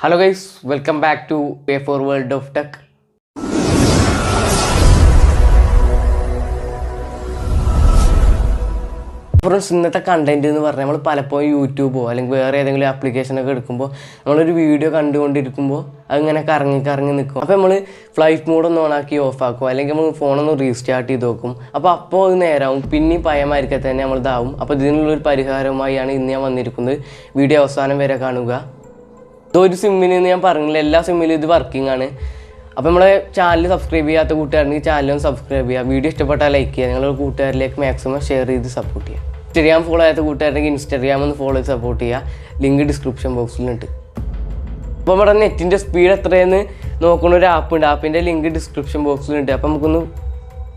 Hello guys welcome back to pay four world of tech friends ഇന്നത്തെ content എന്ന് പറഞ്ഞാൽ നമ്മൾ പലപ്പോഴും യൂട്യൂബോ അല്ലെങ്കിൽ വേറെ ഏതെങ്കിലും ആപ്ലിക്കേഷനൊക്കെ എടുക്കുമ്പോൾ നമ്മളൊരു വീഡിയോ കണ്ടുകൊണ്ടിരിക്കുമ്പോൾ അതിങ്ങനെ കറങ്ങി കറങ്ങി നിൽക്കും അപ്പോൾ നമ്മൾ ഫ്ലൈറ്റ് മോഡ് ഒന്ന് ഓണാക്കി ആക്കും അല്ലെങ്കിൽ നമ്മൾ ഫോണൊന്ന് റീസ്റ്റാർട്ട് ചെയ്ത് നോക്കും അപ്പോൾ അപ്പോൾ അത് നേരാവും. പിന്നെയും പയമായിരിക്കും തന്നെ നമ്മളിതാവും. അപ്പോൾ ഇതിനുള്ളൊരു പരിഹാരമായാണ് ഇന്ന് ഞാൻ വന്നിരിക്കുന്നത്. വീഡിയോ അവസാനം വരെ കാണുക. ഇതൊരു സിമ്മിനെന്ന് ഞാൻ പറഞ്ഞില്ല എല്ലാ സിമ്മിലും ഇത് വർക്കിംഗ് ആണ്. അപ്പോൾ നമ്മളെ ചാനൽ സബ്സ്ക്രൈബ് ചെയ്യാത്ത കൂട്ടുകാരുണ്ടെങ്കിൽ ചാനലും സബ്സ്ക്രൈബ് ചെയ്യുക. വീഡിയോ ഇഷ്ടപ്പെട്ടാൽ ലൈക്ക് ചെയ്യുക. നിങ്ങൾ കൂട്ടുകാരിലേക്ക് മാക്സിമം ഷെയർ ചെയ്ത് സപ്പോർട്ട് ചെയ്യുക. ഇൻസ്റ്റഗ്രാം ഫോളോ ചെയ്യാത്ത കൂട്ടുകാരുണ്ടെങ്കിൽ ഇൻസ്റ്റഗ്രാം ഒന്ന് ഫോളോ ചെയ്ത് സപ്പോർട്ട് ചെയ്യുക. ലിങ്ക് ഡിസ്ക്രിപ്ഷൻ ബോക്സിലുണ്ട് അപ്പോൾ നമ്മുടെ നെറ്റിന്റെ സ്പീഡ് എത്രയെന്ന് നോക്കുന്ന ഒരു ആപ്പ് ഉണ്ട് ആപ്പിന്റെ ലിങ്ക് ഡിസ്ക്രിപ്ഷൻ ബോക്സിലുണ്ട് അപ്പോൾ നമുക്കൊന്ന്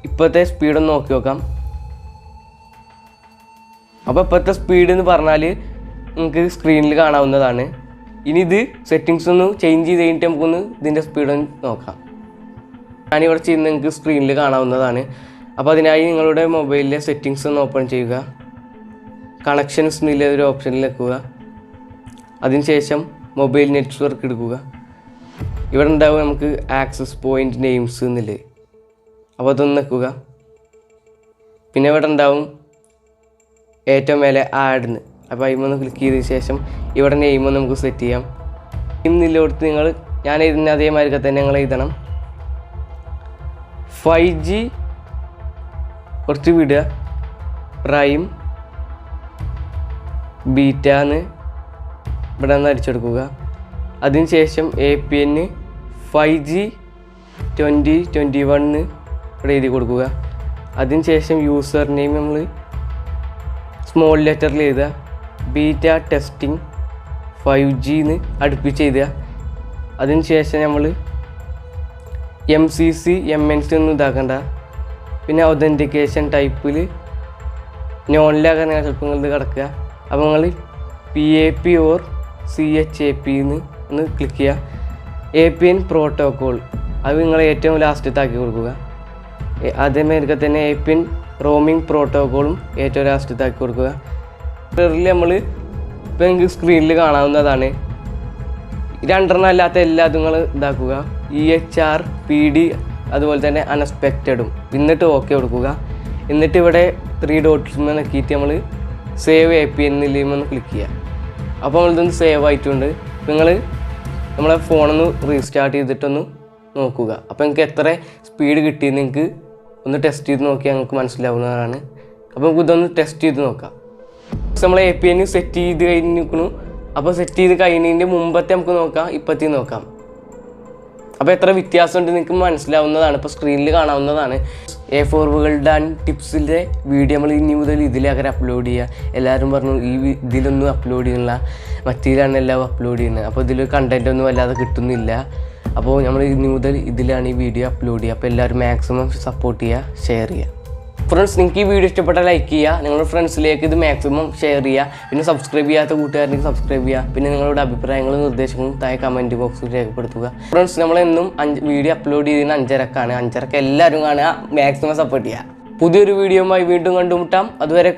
ഇപ്പോഴത്തെ സ്പീഡൊന്ന് നോക്കി നോക്കാം. അപ്പോൾ ഇപ്പോഴത്തെ സ്പീഡ് എന്ന് പറഞ്ഞാൽ നിങ്ങൾക്ക് സ്ക്രീനിൽ കാണാവുന്നതാണ്. ഇനി ഇത് സെറ്റിങ്സ് ഒന്ന് ചേഞ്ച് ചെയ്ത് കഴിഞ്ഞിട്ട് നമുക്കൊന്ന് ഇതിന്റെ സ്പീഡ് നോക്കാം. ഞാനിവിടെ ചെയ്യുന്ന നിങ്ങൾക്ക് സ്ക്രീനിൽ കാണാവുന്നതാണ്. അപ്പോൾ അതിനായി നിങ്ങളുടെ മൊബൈലിലെ സെറ്റിങ്സ് ഒന്ന് ഓപ്പൺ ചെയ്യുക. കണക്ഷൻസ് എന്നുള്ള ഒരു ഓപ്ഷനിൽ വെക്കുക. അതിനുശേഷം മൊബൈൽ നെറ്റ്വർക്ക് എടുക്കുക. ഇവിടെ ഉണ്ടാവും നമുക്ക് ആക്സസ് പോയിന്റ് നെയിംസ് എന്നില്ലേ അപ്പോൾ അതൊന്ന് വെക്കുക. പിന്നെ ഇവിടെ ഉണ്ടാവും ഏറ്റവും മേലെ ആഡിന് അപ്പോൾ ഒന്ന് ക്ലിക്ക് ചെയ്ത ശേഷം ഇവിടെ നെയിം നമുക്ക് സെറ്റ് ചെയ്യാം. ഇന്നില്ല കൊടുത്ത് നിങ്ങൾ ഞാൻ എഴുതുന്ന അതേമാതിരി തന്നെ നിങ്ങൾ എഴുതണം. ഫൈവ് ജി കുറച്ച് വിടുക. പ്രൈം ബീറ്റാന്ന് ഇവിടെ നിന്ന് അടിച്ചെടുക്കുക. അതിനുശേഷം എ പി എന്ന് five G twenty twenty one ഇവിടെ എഴുതി കൊടുക്കുക. അതിനുശേഷം യൂസർ നെയിം നമ്മൾ സ്മോൾ ലെറ്ററിൽ എഴുതുക. ബീറ്റ ടെസ്റ്റിംഗ് ഫൈവ് ജിന്ന് അടുപ്പിച്ച് ചെയ്തുക അതിന് ശേഷം നമ്മൾ M C C M N C ഒന്നും ഇതാക്കണ്ട. പിന്നെ ഒതന്റിക്കേഷൻ ടൈപ്പിൽ നോണിലാകാൻ ചിലപ്പോൾ നിങ്ങൾ കിടക്കുക. അപ്പോൾ നിങ്ങൾ P A P or C H A P എന്ന് ഒന്ന് ക്ലിക്ക് ചെയ്യുക. എ പി എൻ പ്രോട്ടോക്കോൾ അത് നിങ്ങൾ ഏറ്റവും ലാസ്റ്റത്താക്കി കൊടുക്കുക. എ- അതേമാതിരി തന്നെ എ പി എൻ റോമിംഗ് പ്രോട്ടോക്കോളും ഏറ്റവും ലാസ്റ്റത്താക്കി കൊടുക്കുക. ിൽ നമ്മൾ ഇപ്പം നിങ്ങൾക്ക് സ്ക്രീനിൽ കാണാവുന്നതാണ്. രണ്ടെണ്ണം അല്ലാത്ത എല്ലാ നിങ്ങൾ ഇതാക്കുക. E H R P D അതുപോലെ തന്നെ അൺഎക്സ്പെക്റ്റഡും എന്നിട്ട് ഓക്കെ കൊടുക്കുക. എന്നിട്ട് ഇവിടെ ത്രീ ഡോട്ട്സ് നോക്കിയിട്ട് നമ്മൾ സേവ് എ പി എന്നില്ലെന്ന് ക്ലിക്ക് ചെയ്യുക അപ്പോൾ നമ്മളിതൊന്ന് സേവ് ആയിട്ടുണ്ട്. നിങ്ങൾ നമ്മളെ ഫോണൊന്ന് റീസ്റ്റാർട്ട് ചെയ്തിട്ടൊന്ന് നോക്കുക. അപ്പോൾ നിങ്ങൾക്ക് എത്ര സ്പീഡ് കിട്ടിയെന്ന് നിങ്ങൾക്ക് ഒന്ന് ടെസ്റ്റ് ചെയ്ത് നോക്കിയാൽ നിങ്ങൾക്ക് മനസ്സിലാവുന്നതാണ്. അപ്പോൾ നമുക്ക് ഇതൊന്ന് ടെസ്റ്റ് ചെയ്ത് നോക്കാം. നമ്മൾ എ പി എൻ സെറ്റ് ചെയ്ത് കഴിഞ്ഞിരിക്കണു. അപ്പോൾ സെറ്റ് ചെയ്ത് കഴിഞ്ഞതിന്റെ മുമ്പത്തെ നമുക്ക് നോക്കാം ഇപ്പത്തി നോക്കാം. അപ്പോൾ എത്ര വ്യത്യാസമുണ്ട് നിങ്ങൾക്ക് മനസ്സിലാവുന്നതാണ്. ഇപ്പോൾ സ്ക്രീനിൽ കാണാവുന്നതാണ്. എ ഫോർ വേൾഡ് ആൻഡ് ടിപ്സിന്റെ വീഡിയോ നമ്മൾ ഇനി മുതൽ ഇതിലങ്ങനെ അപ്ലോഡ് ചെയ്യുക എല്ലാവരും പറഞ്ഞു ഈ ഇതിലൊന്നും അപ്ലോഡ് ചെയ്യുന്നില്ല. മറ്റേതിലാണ് എല്ലാം അപ്ലോഡ് ചെയ്യുന്നത്. അപ്പോൾ ഇതിൽ കണ്ടന്റ് ഒന്നും വല്ലാതെ കിട്ടുന്നില്ല. അപ്പോൾ നമ്മൾ ഇനി മുതൽ ഇതിലാണ് ഈ വീഡിയോ അപ്ലോഡ് ചെയ്യുക അപ്പോൾ എല്ലാവരും മാക്സിമം സപ്പോർട്ട് ചെയ്യുക ഷെയർ ചെയ്യുക ഫ്രണ്ട്സ് നിങ്ങൾക്ക് ഈ വീഡിയോ ഇഷ്ടപ്പെട്ടാൽ ലൈക്ക് ചെയ്യുക. നിങ്ങളുടെ ഫ്രണ്ട്സിലേക്ക് ഇത് മാക്സിമം ഷെയർ ചെയ്യുക. പിന്നെ സബ്സ്ക്രൈബ് ചെയ്യാത്ത കൂട്ടുകാരെങ്കിൽ സബ്സ്ക്രൈബ് ചെയ്യുക. പിന്നെ നിങ്ങളുടെ അഭിപ്രായങ്ങളും നിർദ്ദേശങ്ങളും താഴെ കമന്റ് ബോക്സിൽ രേഖപ്പെടുത്തുക. ഫ്രണ്ട്സ് നമ്മളെന്നും അഞ്ച് വീഡിയോ അപ്ലോഡ് ചെയ്യുന്ന അഞ്ചരക്കാണ്. അഞ്ചരക്ക് എല്ലാവരും കാണുക. മാക്സിമം സപ്പോർട്ട് ചെയ്യുക. പുതിയൊരു വീഡിയോയുമായി വീണ്ടും കണ്ടുമുട്ടാം. അതുവരെ